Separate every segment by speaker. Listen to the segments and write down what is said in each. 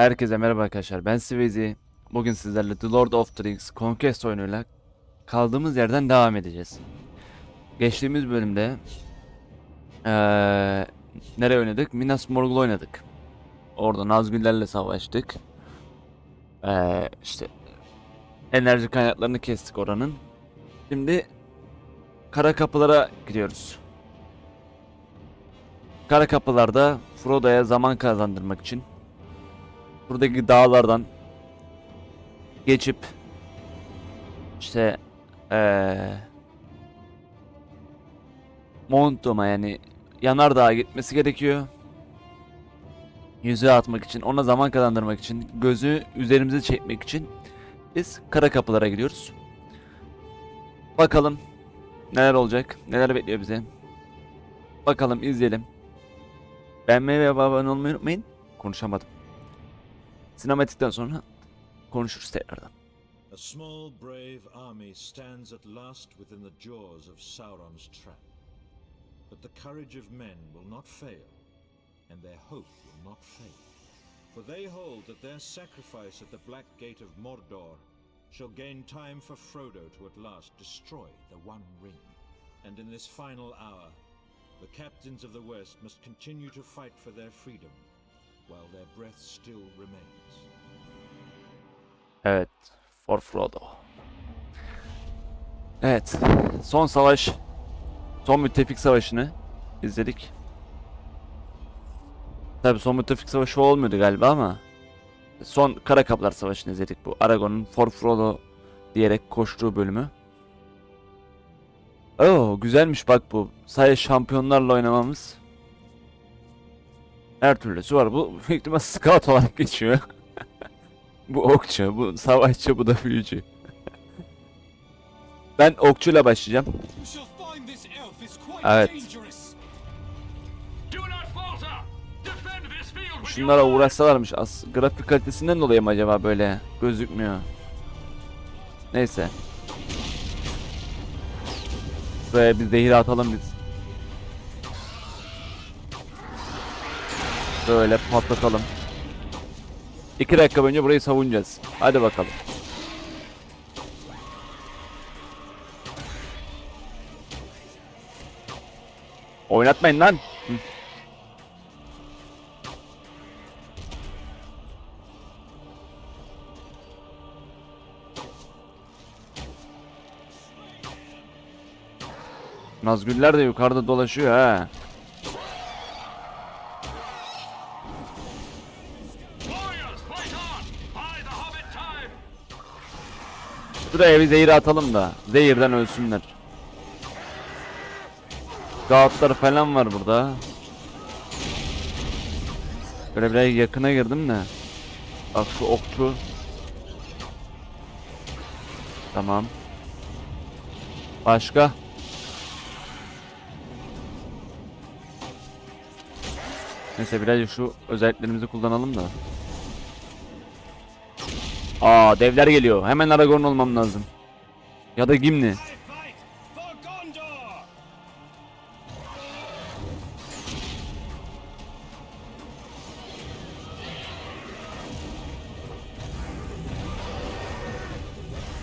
Speaker 1: Herkese merhaba arkadaşlar. Ben Svezi. Bugün sizlerle The Lord of the Rings Conquest oyunuyla kaldığımız yerden devam edeceğiz. Geçtiğimiz bölümde eee nereye oynadık? Minas Morgul oynadık. Orada Nazgüllerle savaştık. Eee işte enerji kaynaklarını kestik oranın. Şimdi kara kapılara gidiyoruz. Kara kapılarda Frodo'ya zaman kazandırmak için buradaki dağlardan geçip işte eee Montum'a yani Yanardağ'a gitmesi gerekiyor. Yüzüğü atmak için, ona zaman kazandırmak için, gözü üzerimize çekmek için biz kara kapılara gidiyoruz. Bakalım neler olacak, neler bekliyor bize. Bakalım izleyelim. Beğenmeyi ve abone olmayı unutmayın. Konuşamadım. Sinematikten sonra konuşuruz tekrardan.
Speaker 2: A small, brave army stands at last within the jaws of Sauron's trap. But the courage of men will not fail, and their hope will not fade. For they hold that their sacrifice at the Black Gate of Mordor shall gain time for Frodo to at last destroy the One Ring. And in this final hour, the captains of the West must continue to fight for their freedom,
Speaker 1: Evet. For Frodo. Evet. Son savaş. Son müttefik savaşını izledik. Tabi son müttefik savaşı olmuyordu galiba ama son Kara Kaplar Savaşı'nı izledik bu. Aragon'un For Frodo diyerek koştuğu bölümü. Oo güzelmiş bak bu. Sadece şampiyonlarla oynamamız. Her türlüsü var. Bu büyük ihtimal scout olarak geçiyor. Bu okçu, bu savaşçı, bu da büyücü. ben okçuyla başlayacağım. Evet. Şunlara uğraşsalarmış. As grafik kalitesinden dolayı mı acaba böyle gözükmüyor? Neyse. Şuraya bir zehir atalım biz. Böyle patlatalım. İki dakika önce burayı savunacağız. Hadi bakalım. Oynatmayın lan. Hı. Nazgüller de yukarıda dolaşıyor ha. Şuraya bir zehir atalım da. Zehirden ölsünler. Gaatlar falan var burada. Böyle biraz yakına girdim de. Bak şu okçu. Tamam. Başka? Neyse biraz şu özelliklerimizi kullanalım da. Aa devler geliyor. Hemen Aragorn olmam lazım. Ya da Gimli.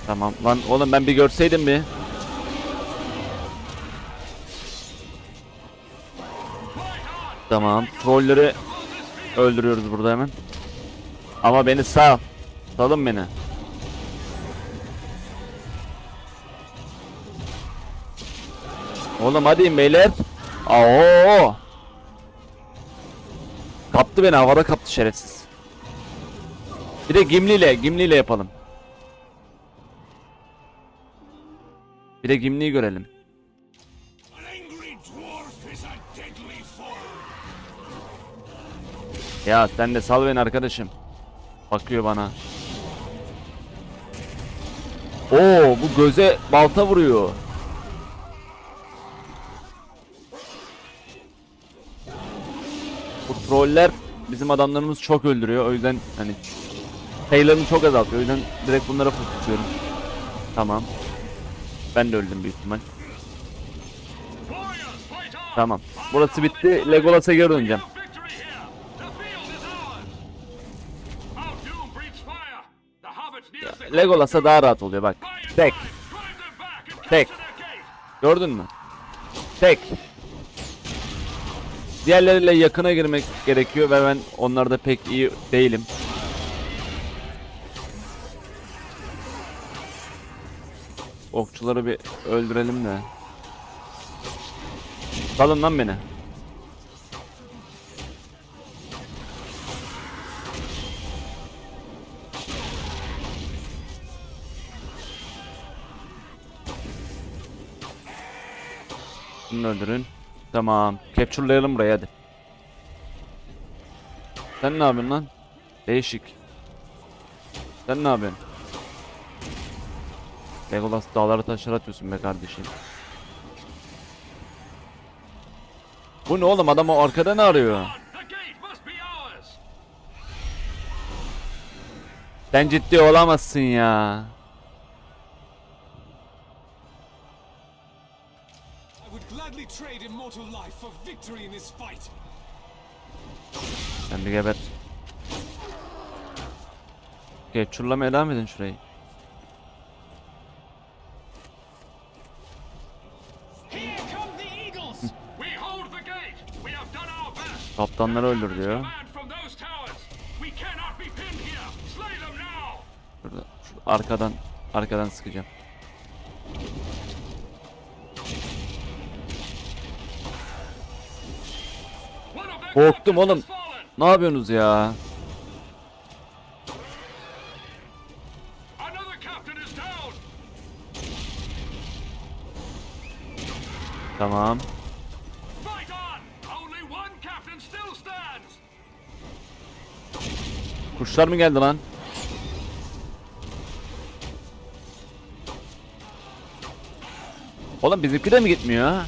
Speaker 1: Tamam lan oğlum ben bir görseydim bir. Tamam trolleri öldürüyoruz burada hemen. Ama beni sağ. Salın beni. Oğlum hadi beyler. Aa. Kaptı beni havada kaptı şerefsiz. Bir de Gimli ile Gimli ile yapalım. Bir de Gimli'yi görelim. Ya sen de sal beni arkadaşım. Bakıyor bana. Oo bu göze balta vuruyor. Bu troller bizim adamlarımız çok öldürüyor. O yüzden hani sayılarını çok azaltıyor. O yüzden direkt bunlara fokusluyorum. Tamam. Ben de öldüm büyük ihtimal. Tamam. Burası bitti. Legolas'a geri döneceğim. Legolas'a daha rahat oluyor bak. Tek. Tek. Gördün mü? Tek. Diğerleriyle yakına girmek gerekiyor ve ben onlarda pek iyi değilim. Okçuları bir öldürelim de. Salın lan beni. Şunu öldürün. Tamam. Capture'layalım burayı hadi. Sen ne yapıyorsun lan? Değişik. Sen ne yapıyorsun? Legolas dağları taşlara atıyorsun be kardeşim. Bu ne oğlum adam o arkada ne arıyor? Sen ciddi olamazsın ya. Sen bir geber. Capture'lamaya devam edin şurayı.
Speaker 3: Here come the eagles!
Speaker 4: We hold the gate. We have done our best.
Speaker 1: Kaptanları öldür diyor. Şu arkadan, arkadan sıkacağım. Korktum oğlum. Ne yapıyorsunuz ya? Tamam. Kuşlar mı geldi lan? Oğlum bizimki de mi gitmiyor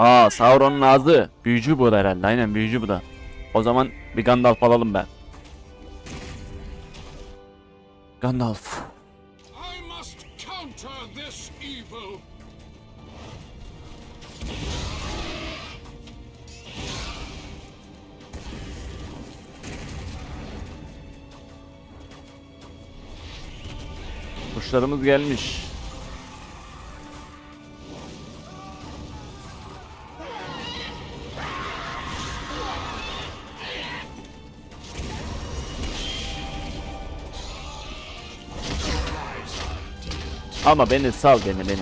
Speaker 1: Aa Sauron'un ağzı. Büyücü bu da herhalde. Aynen büyücü bu da. O zaman bir Gandalf alalım ben. Gandalf.
Speaker 3: I must counter this evil!
Speaker 1: Kuşlarımız gelmiş. Ama beni sal beni beni.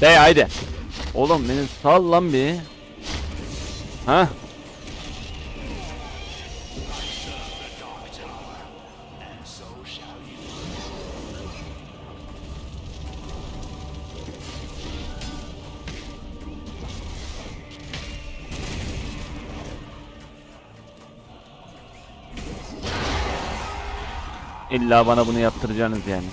Speaker 1: De haydi. Oğlum beni sal lan bir. Ha? İlla bana bunu yaptıracaksınız yani.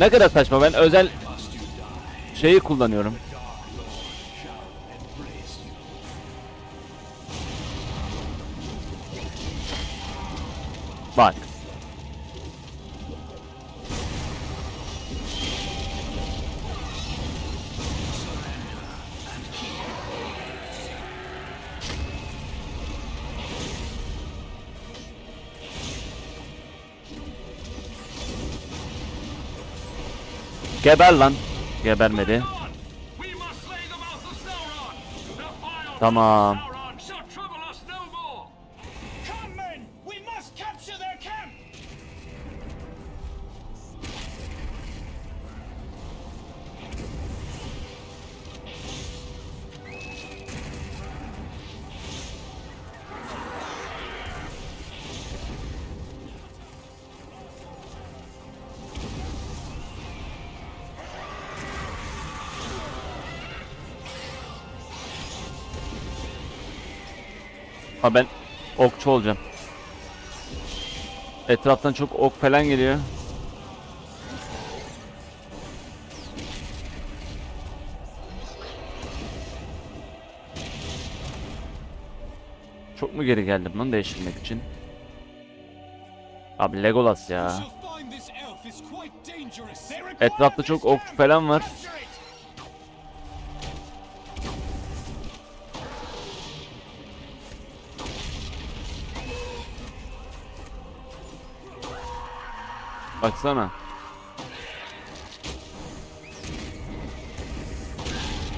Speaker 1: Ne kadar saçma ben özel şeyi kullanıyorum. Bak. Geber lan. Gebermedi.
Speaker 4: On.
Speaker 1: Ha ben okçu olacağım. Etraftan çok ok falan geliyor. Çok mu geri geldim lan değiştirmek için? Abi Legolas ya. Etrafta çok
Speaker 3: camp.
Speaker 1: falan var. Baksana.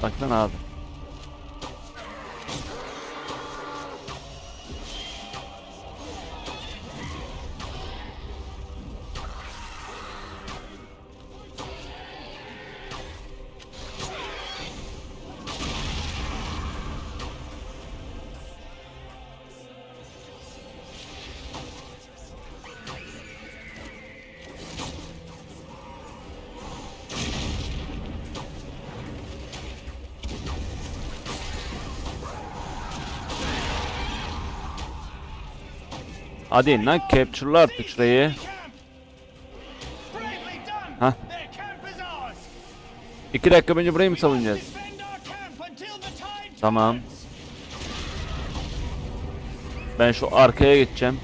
Speaker 1: Baksana abi. Hadi lan capture'la artık şurayı. İki dakika önce burayı mı savunacağız? Tamam. Ben şu arkaya geçeceğim.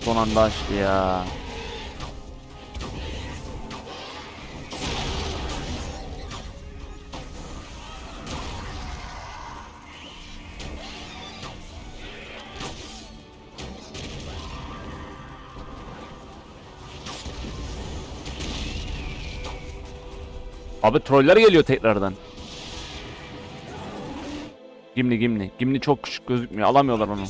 Speaker 1: Son anda açtı ya. Abi troller geliyor tekrardan. Gimli Gimli. Gimli çok küçük gözükmüyor. Alamıyorlar onu.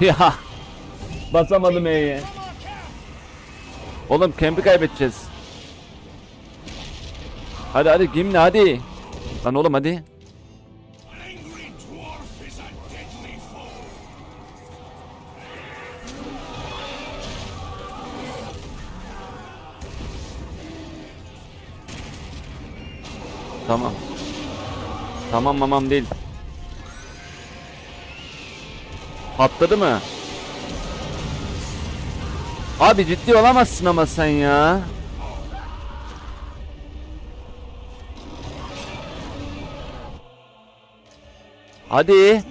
Speaker 1: Ya. Basamadım E'ye. Oğlum kempi kaybedeceğiz. Hadi hadi Gimli hadi. Lan oğlum hadi. Tamam. Tamam mamam değil. Patladı mı? Abi ciddi olamazsın ama sen ya. Hadi.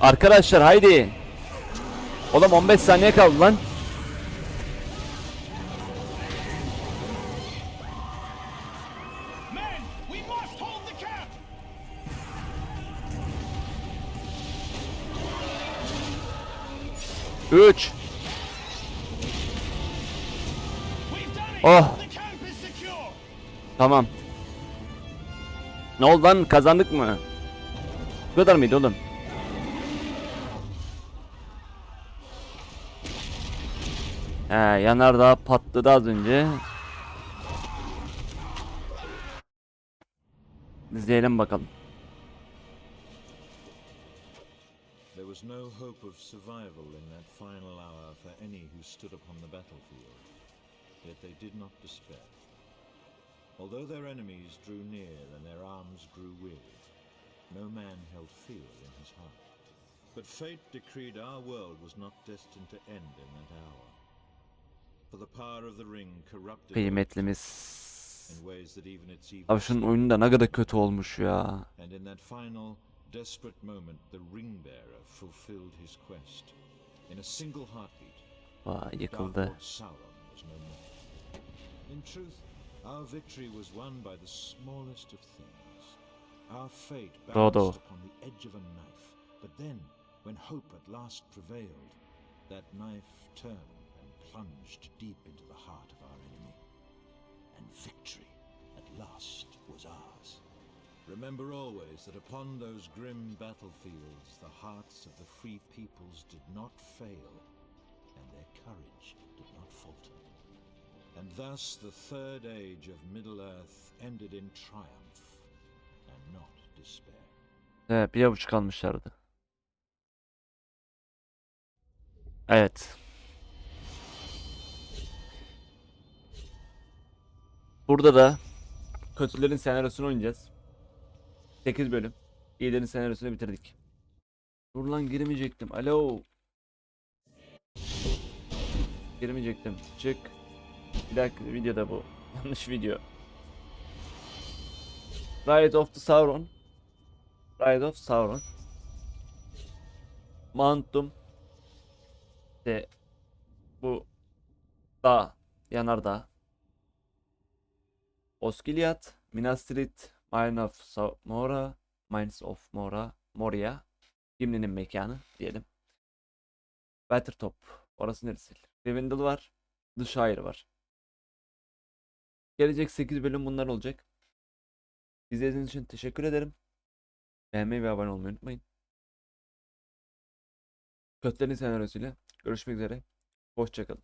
Speaker 1: Arkadaşlar haydi. Oğlum 15 saniye kaldı lan.
Speaker 3: 3
Speaker 1: Oh. Tamam. Ne oldu lan kazandık mı? Bu kadar mıydı oğlum? He yanardağ patladı az önce. İzleyelim bakalım.
Speaker 2: Was no hope of survival in that final hour for any who stood upon the battlefield. Yet they did not despair. Although their enemies drew near and their arms grew weary, no man held fear in his heart. But fate decreed our world was not destined to end in that hour. For the power of the ring corrupted
Speaker 1: Kıymetlimiz.
Speaker 2: in ways that even its evil
Speaker 1: Abi şunun oyunu da ne kadar kötü olmuş ya.
Speaker 2: and in that final, desperate moment, the ring bearer fulfilled his quest. In a single heartbeat,
Speaker 1: Vay yıkıldı.
Speaker 2: Lord Sauron was no more. In truth, our victory was won by the smallest of things. Our fate balanced upon the edge of a knife. But then, when hope at last prevailed, that knife turned and plunged deep into the heart of our enemy. And victory, at last, was ours. Remember always that upon those grim battlefields, the hearts of the free peoples did not fail, and their courage did not falter. And thus the third age of Middle Earth ended in triumph, and not despair.
Speaker 1: Evet, bir avuç kalmışlardı. Evet. Burada da kötülerin senaryosunu oynayacağız. 8 bölüm. İyilerin senaryosunu bitirdik. Dur lan girmeyecektim. Alo. Girmeyecektim. Çık. Bir dakika videoda bu. Yanlış video. Ride of the Sauron. Ride of Sauron. Mantum. İşte bu dağ, yanardağ. Osgiliath, Minas Tirith, Mine of Sa- Mora, Mines of Mora, Moria. Gimli'nin mekanı diyelim. Weathertop. Orası neresi? Rivendell var. The Shire var. Gelecek 8 bölüm bunlar olacak. İzlediğiniz için teşekkür ederim. Beğenmeyi ve abone olmayı unutmayın. Kötülerin senaryosuyla görüşmek üzere. Hoşçakalın.